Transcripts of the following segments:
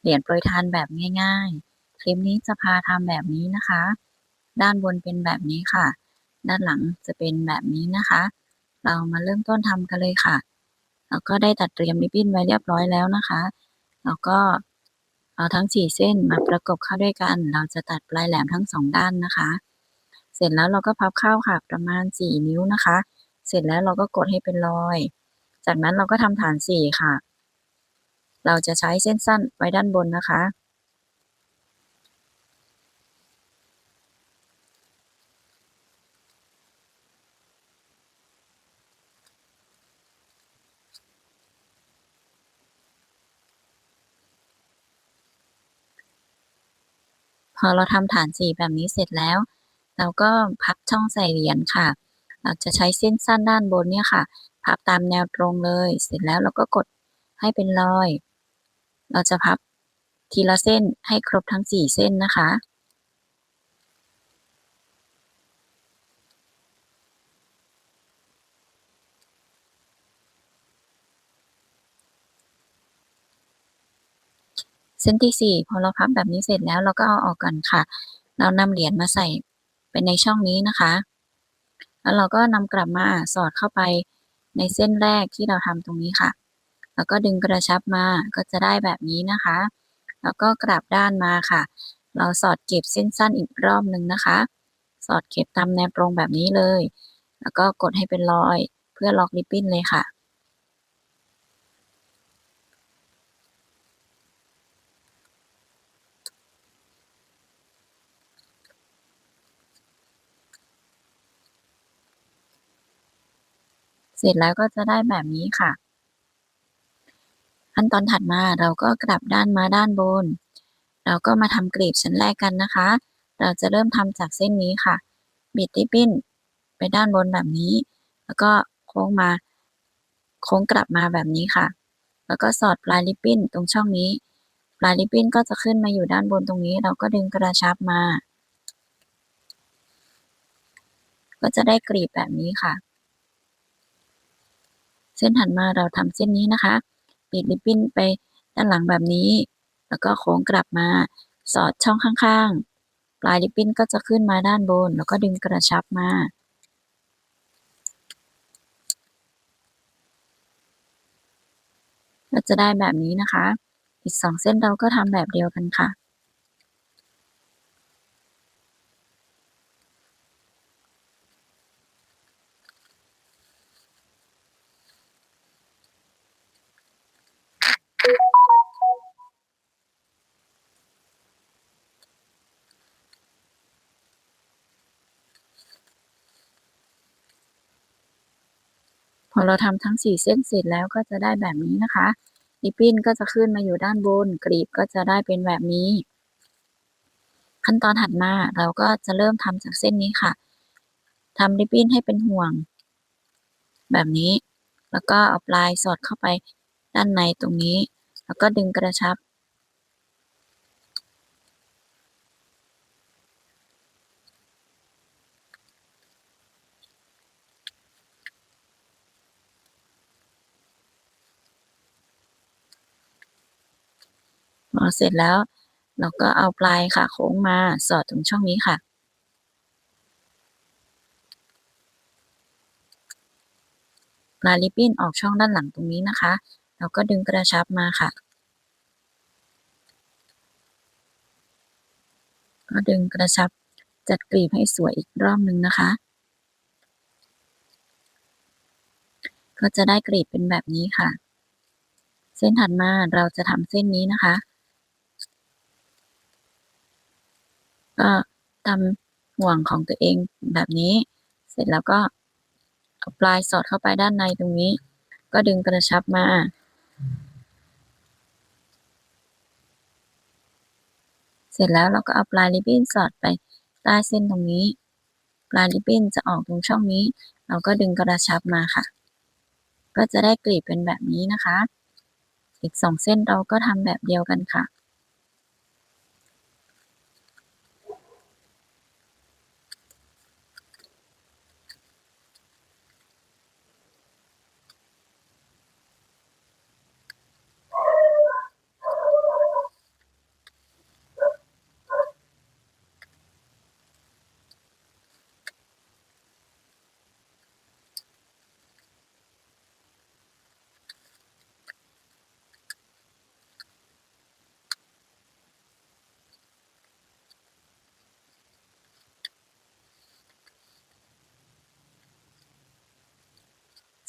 เหรียญโปรยทานแบบง่ายๆ คลิปนี้จะพาทำแบบนี้นะคะ ด้านบนเป็นแบบนี้ค่ะ ด้านหลังจะเป็นแบบนี้นะคะ เรามาเริ่มต้นทำกันเลยค่ะ แล้วก็ได้ตัดเตรียมริบบิ้นไว้เรียบร้อยแล้วนะคะ แล้วก็เอาทั้งสี่เส้นมาประกบเข้าด้วยกัน เราจะตัดปลายแหลมทั้งสองด้านนะคะ เสร็จแล้วเราก็พับเข้าค่ะประมาณสี่นิ้วนะคะ เสร็จแล้วเราก็กดให้เป็นรอย จากนั้นเราก็ทำฐานสี่ค่ะ เราจะใช้เส้นสั้นไว้ด้านบนนะคะ พอเราทำฐานสีแบบนี้เสร็จแล้ว เราก็พับช่องใส่เหรียญค่ะ เราจะใช้เส้นสั้นด้านบนเนี่ยค่ะ พับตามแนวตรงเลย เสร็จแล้วเราก็กดให้เป็นรอย เราจะพับทีละเส้นให้ครบทั้งสี่เส้นนะคะ เส้นที่สี่พอเราพับแบบนี้เสร็จแล้วเราก็เอาออกก่อนค่ะ เรานำเหรียญมาใส่ไปในช่องนี้นะคะ แล้วเราก็นำกลับมาสอดเข้าไปในเส้นแรกที่เราทำตรงนี้ค่ะ แล้วก็ดึงกระชับมาก็จะได้แบบนี้นะคะ แล้วก็กลับด้านมาค่ะ เราสอดเก็บเส้นสั้นอีกรอบหนึ่งนะคะ สอดเก็บตามแนวตรงแบบนี้เลย แล้วก็กดให้เป็นรอยเพื่อล็อกริบบิ้นเลยค่ะเสร็จแล้วก็จะได้แบบนี้ค่ะ ขั้นตอนถัดมาเราก็กลับด้านมาด้านบน เราก็มาทำกลีบชั้นแรกกันนะคะ เราจะเริ่มทำจากเส้นนี้ค่ะ บิดริบบิ้นไปด้านบนแบบนี้ แล้วก็โค้งมา โค้งกลับมาแบบนี้ค่ะ แล้วก็สอดปลายริบบิ้นตรงช่องนี้ ปลายริบบิ้นก็จะขึ้นมาอยู่ด้านบนตรงนี้ เราก็ดึงกระชับมา ก็จะได้กลีบแบบนี้ค่ะ เส้นถัดมาเราทำเส้นนี้นะคะ ปิดริบบิ้นไปด้านหลังแบบนี้ แล้วก็โค้งกลับมาสอดช่องข้างๆ ปลายริบบิ้นก็จะขึ้นมาด้านบน แล้วก็ดึงกระชับมาก็จะได้แบบนี้นะคะ อีกสองเส้นเราก็ทำแบบเดียวกันค่ะ พ อเราทำทั้งสี่เส้นเสร็จแล้วก็จะได้แบบนี้นะคะริบบิ้นก็จะขึ้นมาอยู่ด้านบน กรีบก็จะได้เป็นแบบนี้ ขั้นตอนถัดมาเราก็จะเริ่มทำจากเส้นนี้ค่ะทำริบบิ้นให้เป็นห่วง แบบนี้ แล้วก็เอาปลายสอดเข้าไปด้านในตรงนี้ แล้วก็ดึงกระชับ อเสร็จแล้ว เราก็เอาปลายค่ะโค้งมาสอดตรงช่องนี้ค่ะ ปลายริบบิ้นออกช่องด้านหลังตรงนี้นะคะ เราก็ดึงกระชับมาค่ะ ก็ดึงกระชับจัดกลีบให้สวยอีกรอบหนึ่งนะคะ ก็จะได้กลีบเป็นแบบนี้ค่ะ เส้นถัดมาเราจะทำเส้นนี้นะคะ ก็ทำห่วงของตัวเองแบบนี้ เสร็จแล้วก็เอาปลายสอดเข้าไปด้านในตรงนี้ ก็ดึงกระชับมาเสร็จแล้วเราก็เอาปลายริบบิ้นสอดไปใต้เส้นตรงนี้ ปลายริบบิ้นจะออกตรงช่องนี้ เราก็ดึงกระชับมาค่ะ ก็จะได้กลีบเป็นแบบนี้นะคะ อีกสองเส้นเราก็ทำแบบเดียวกันค่ะ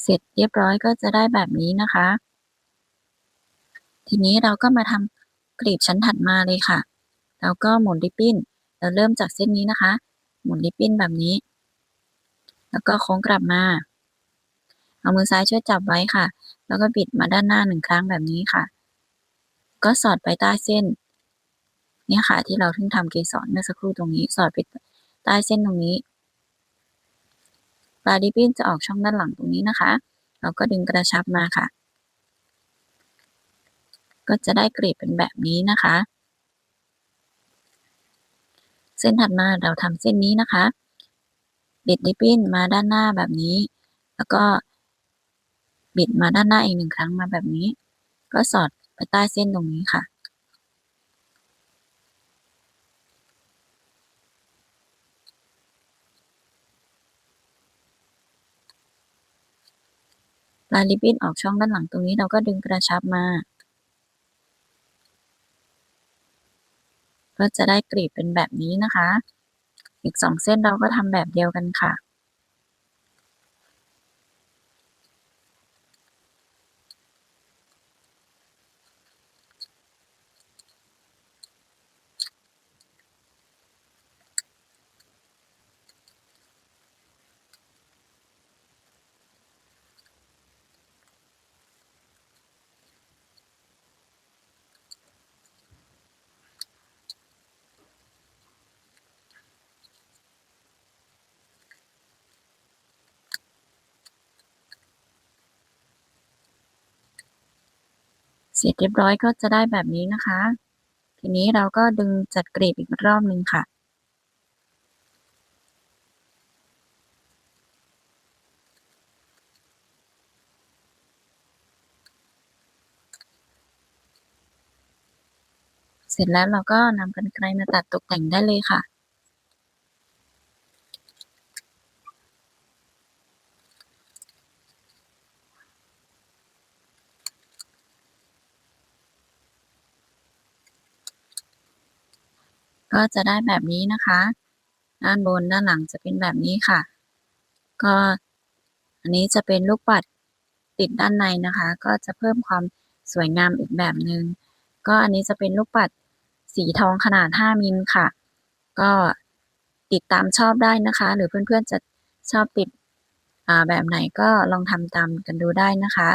เสร็จเรียบร้อยก็จะได้แบบนี้นะคะ ทีนี้เราก็มาทำกลีบชั้นถัดมาเลยค่ะ แล้วก็หมุนริบบิ้น เราเริ่มจากเส้นนี้นะคะ หมุนริบบิ้นแบบนี้ แล้วก็โค้งกลับมา เอามือซ้ายช่วยจับไว้ค่ะ แล้วก็บิดมาด้านหน้าหนึ่งครั้งแบบนี้ค่ะ ก็สอดไปใต้เส้นเนี่ยค่ะที่เราเพิ่งทำเกสรเมื่อสักครู่ตรงนี้ สอดไปใต้เส้นตรงนี้ ปลายริบบิ้นจะออกช่องด้านหลังตรงนี้นะคะ เราก็ดึงกระชับมาค่ะ ก็จะได้กรีบเป็นแบบนี้นะคะ เส้นถัดมาเราทำเส้นนี้นะคะบิดริบบิ้นมาด้านหน้าแบบนี้ แล้วก็บิดมาด้านหน้าอีกหนึ่งครั้งมาแบบนี้ ก็สอดไปใต้เส้นตรงนี้ค่ะ ลายริบบิ้นออกช่องด้านหลังตรงนี้เราก็ดึงกระชับมา ก็จะได้กรีบเป็นแบบนี้นะคะ อีกสองเส้นเราก็ทำแบบเดียวกันค่ะ เสร็จเรียบร้อยก็จะได้แบบนี้นะคะ ทีนี้เราก็ดึงจัดกรีบอีกรอบหนึ่งค่ะ เสร็จแล้วเราก็นำกรรไกรมาตัดตกแต่งได้เลยค่ะ ก็จะได้แบบนี้นะคะ ด้านบนด้านหลังจะเป็นแบบนี้ค่ะ ก็อันนี้จะเป็นลูกปัดติดด้านในนะคะ ก็จะเพิ่มความสวยงามอีกแบบหนึง่งก็อันนี้จะเป็นลูกปัดสีทองขนาด 5 มิลค่ะ ก็ติดตามชอบได้นะคะ หรือเพื่อนๆจะชอบติดแบบไหนก็ลองทำตามกันดูได้นะคะ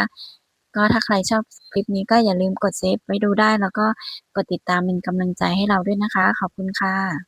ก็ถ้าใครชอบคลิปนี้ก็อย่าลืมกดเซฟไว้ดูได้ แล้วก็กดติดตามเป็นกำลังใจให้เราด้วยนะคะ ขอบคุณค่ะ